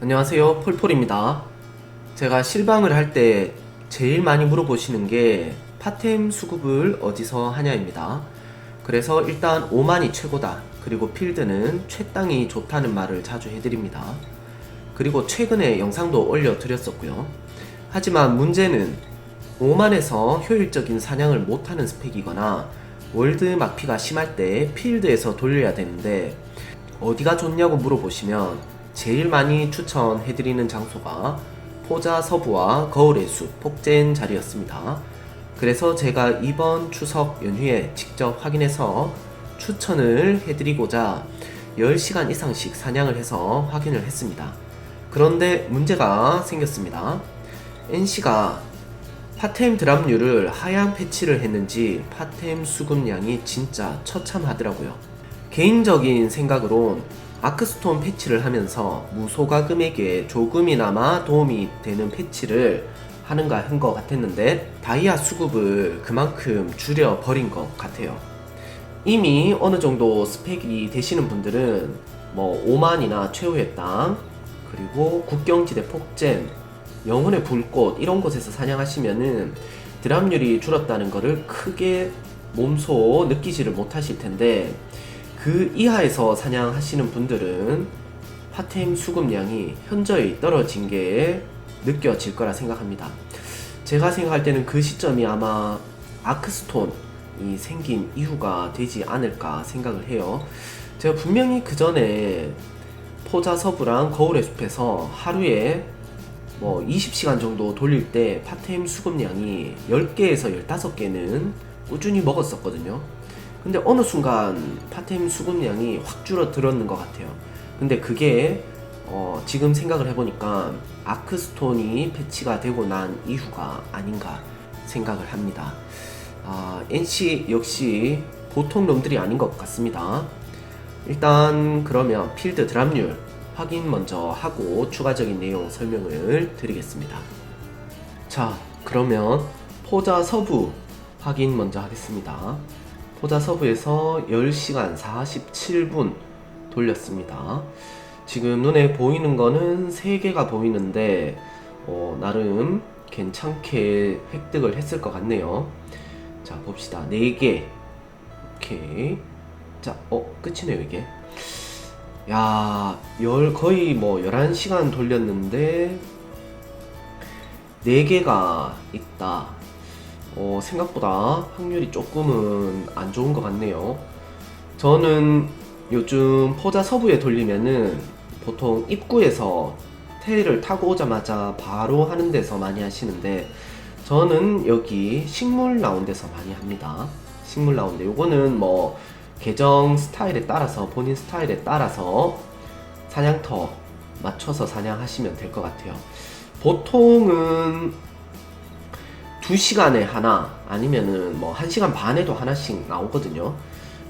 안녕하세요. 폴폴입니다. 제가 실방을 할 때 제일 많이 물어보시는 게 파템 수급을 어디서 하냐입니다. 그래서 일단 5만이 최고다. 그리고 필드는 최땅이 좋다는 말을 자주 해드립니다. 그리고 최근에 영상도 올려드렸었고요. 하지만 문제는 5만에서 효율적인 사냥을 못하는 스펙이거나 월드 막피가 심할 때 필드에서 돌려야 되는데 어디가 좋냐고 물어보시면 제일 많이 추천해드리는 장소가 포자 서부와 거울의 숲 폭젠 자리였습니다. 그래서 제가 이번 추석 연휴에 직접 확인해서 추천을 해드리고자 10시간 이상씩 사냥을 해서 확인을 했습니다. 그런데 문제가 생겼습니다. NC가 파템 드랍률을 하향 패치를 했는지 파템 수급량이 진짜 처참하더라고요. 개인적인 생각으론 아크스톤 패치를 하면서 무소가 금액에 조금이나마 도움이 되는 패치를 하는가 한 것 같았는데 다이아 수급을 그만큼 줄여 버린 것 같아요. 이미 어느 정도 스펙이 되시는 분들은 뭐 5만이나 최후의 땅 그리고 국경지대 폭젠 영혼의 불꽃 이런 곳에서 사냥하시면은 드랍률이 줄었다는 것을 크게 몸소 느끼지를 못하실 텐데 그 이하에서 사냥하시는 분들은 파템 수급량이 현저히 떨어진 게 느껴질 거라 생각합니다. 제가 생각할 때는 그 시점이 아마 아크스톤이 생긴 이유가 되지 않을까 생각을 해요. 제가 분명히 그 전에 포자 서부랑 거울의 숲에서 하루에 뭐 20시간 정도 돌릴 때 파템 수급량이 10개에서 15개는 꾸준히 먹었었거든요. 근데 어느 순간 파템 수급량이 확 줄어들었는 것 같아요. 근데 그게 어 지금 생각을 해보니까 아크스톤이 패치가 되고 난 이후가 아닌가 생각을 합니다. 아, NC 역시 보통 놈들이 아닌 것 같습니다. 일단 그러면 필드 드랍률 확인 먼저 하고 추가적인 내용 설명을 드리겠습니다. 자, 그러면 포자 서부 확인 먼저 하겠습니다. 포자 서부에서 10시간 47분 돌렸습니다. 지금 눈에 보이는 거는 3개가 보이는데, 어, 나름 괜찮게 획득을 했을 것 같네요. 자, 봅시다. 4개. 오케이. 자, 어, 끝이네요, 이게. 야, 열, 거의 뭐 11시간 돌렸는데, 4개가 있다. 어, 생각보다 확률이 조금은 안 좋은 것 같네요. 저는 요즘 포자 서부에 돌리면은 보통 입구에서 테일을 타고 오자마자 바로 하는 데서 많이 하시는데 저는 여기 식물 나온 데서 많이 합니다. 식물 나온데 요거는 뭐 계정 스타일에 따라서 본인 스타일에 따라서 사냥터 맞춰서 사냥하시면 될 것 같아요. 보통은 2시간에 하나 아니면은 뭐 1시간 반에도 하나씩 나오거든요.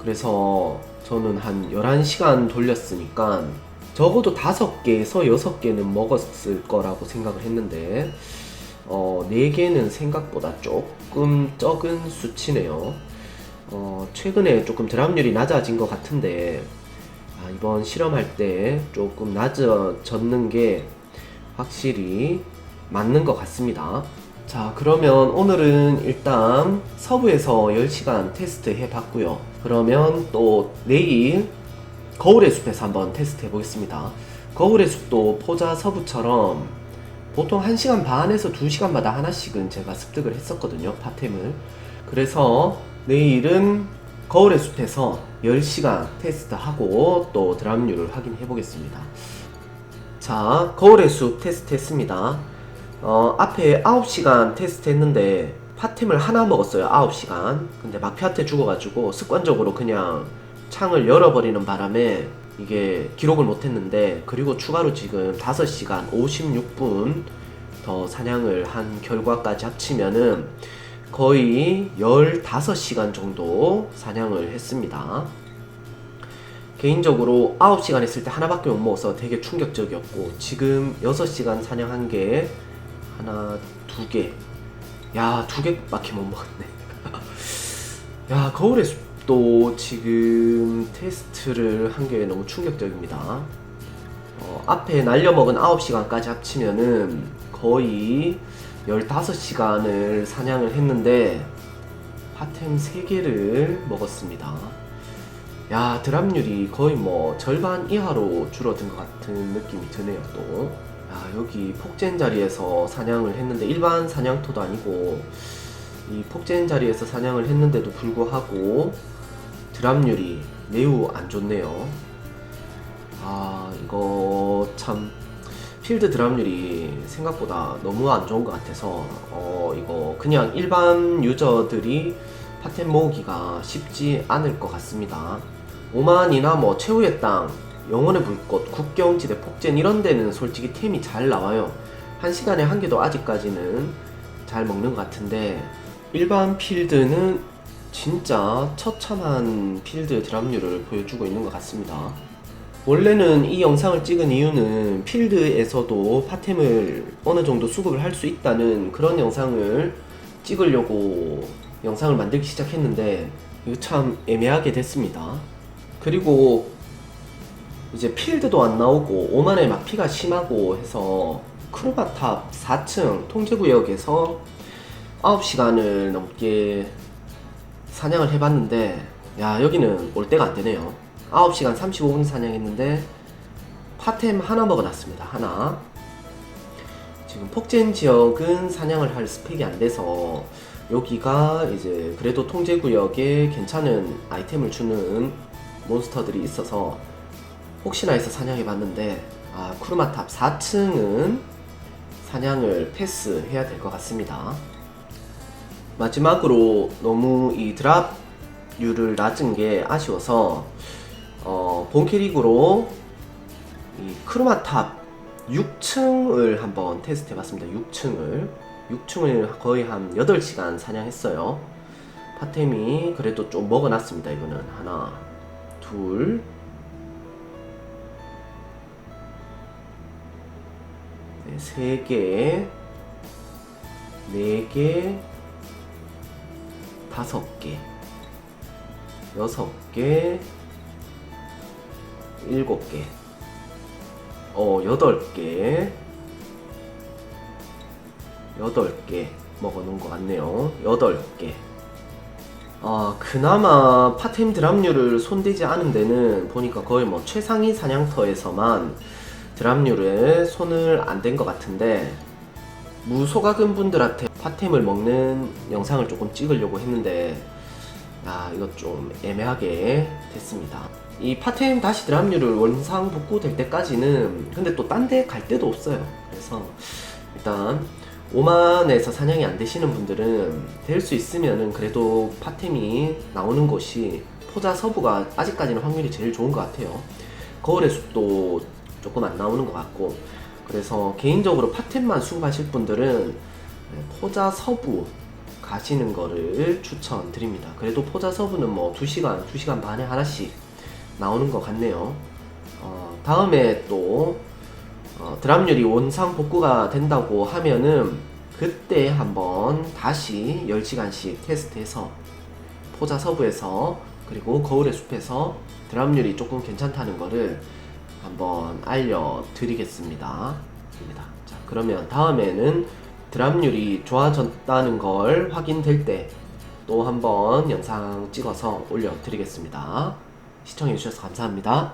그래서 저는 한 11시간 돌렸으니까 적어도 5개에서 6개는 먹었을 거라고 생각을 했는데 어, 4개는 생각보다 조금 적은 수치네요. 어, 최근에 조금 드랍률이 낮아진 것 같은데 아, 이번 실험할 때 조금 낮아졌는 게 확실히 맞는 것 같습니다. 자, 그러면 오늘은 일단 서부에서 10시간 테스트 해봤고요. 그러면 또 내일 거울의 숲에서 한번 테스트 해보겠습니다. 거울의 숲도 포자 서부처럼 보통 1시간 반에서 2시간마다 하나씩은 제가 습득을 했었거든요, 파템을. 그래서 내일은 거울의 숲에서 10시간 테스트하고 또 드랍률을 확인해 보겠습니다. 자, 거울의 숲 테스트 했습니다. 어, 앞에 9시간 테스트 했는데 파템을 하나 먹었어요. 9시간. 근데 막피한테 죽어가지고 습관적으로 그냥 창을 열어버리는 바람에 이게 기록을 못했는데 그리고 추가로 지금 5시간 56분 더 사냥을 한 결과까지 합치면은 거의 15시간 정도 사냥을 했습니다. 개인적으로 9시간 했을 때 하나밖에 못 먹어서 되게 충격적이었고 지금 6시간 사냥한 게 하나, 두 개. 야, 두 개밖에 못 먹었네. 야, 거울의 숲도 지금 테스트를 한 게 너무 충격적입니다. 어, 어, 앞에 날려먹은 9시간까지 합치면은 거의 15시간을 사냥을 했는데 파템 3개를 먹었습니다. 야, 드랍률이 거의 뭐 절반 이하로 줄어든 것 같은 느낌이 드네요, 또. 야, 여기 폭젠 자리에서 사냥을 했는데 일반 사냥터도 아니고 이 폭젠 자리에서 사냥을 했는데도 불구하고 드랍률이 매우 안 좋네요. 아, 이거 참 필드 드랍률이 생각보다 너무 안 좋은 것 같아서 어, 이거 그냥 일반 유저들이 파템 모으기가 쉽지 않을 것 같습니다. 오만이나 뭐 최후의 땅, 영혼의 불꽃, 국경지대, 폭젠 이런 데는 솔직히 템이 잘 나와요. 한 시간에 한 개도 아직까지는 잘 먹는 것 같은데 일반 필드는 진짜 처참한 필드 드랍률을 보여주고 있는 것 같습니다. 원래는 이 영상을 찍은 이유는 필드에서도 파템을 어느 정도 수급을 할 수 있다는 그런 영상을 찍으려고 영상을 만들기 시작했는데 이거 참 애매하게 됐습니다. 그리고 이제 필드도 안 나오고 오만에 막 피가 심하고 해서 크루바탑 4층 통제구역에서 9시간을 넘게 사냥을 해봤는데 야 여기는 올 때가 안 되네요. 9시간 35분 사냥했는데 파템 하나 먹어놨습니다 하나. 지금 폭젠 지역은 사냥을 할 스펙이 안 돼서 여기가 이제 그래도 통제구역에 괜찮은 아이템을 주는 몬스터들이 있어서 혹시나 해서 사냥해 봤는데 아 쿠르마탑 4층은 사냥을 패스해야 될 것 같습니다 마지막으로 너무 이 드랍률을 낮은 게 아쉬워서 어, 본캐릭으로 이 크로마탑 6층을 한번 테스트 해봤습니다. 6층을 6층을 거의 한 8시간 사냥했어요. 파템이 그래도 좀 먹어놨습니다. 이거는 하나, 둘, 네, 세 개, 네 개, 다섯 개, 여섯 개, 일곱 개, 어 여덟 개, 여덟 개 먹어놓은 것 같네요. 여덟 개. 아 그나마 파템 드랍률을 손대지 않은 데는 보니까 거의 뭐 최상위 사냥터에서만 드랍률에 손을 안 댄 것 같은데 무소가금 분들한테 파템을 먹는 영상을 조금 찍으려고 했는데 아 이거 좀 애매하게 됐습니다. 이 파템 다시 드랍률을 원상 복구될 때까지는 근데 또 딴 데 갈 데도 없어요. 그래서 일단 5만에서 사냥이 안 되시는 분들은 될 수 있으면은 그래도 파템이 나오는 곳이 포자 서부가 아직까지는 확률이 제일 좋은 것 같아요. 거울의 숲도 조금 안 나오는 것 같고 그래서 개인적으로 파템만 수급하실 분들은 네, 포자 서부 가시는 거를 추천드립니다. 그래도 포자 서부는 뭐 2시간, 2시간 반에 하나씩 나오는 것 같네요. 어, 다음에 또 어, 드랍률이 원상 복구가 된다고 하면은 그때 한번 다시 10시간씩 테스트해서 포자 서부에서 그리고 거울의 숲에서 드랍률이 조금 괜찮다는 거를 한번 알려드리겠습니다. 자, 그러면 다음에는 드랍률이 좋아졌다는 걸 확인될 때 또 한번 영상 찍어서 올려드리겠습니다. 시청해주셔서 감사합니다.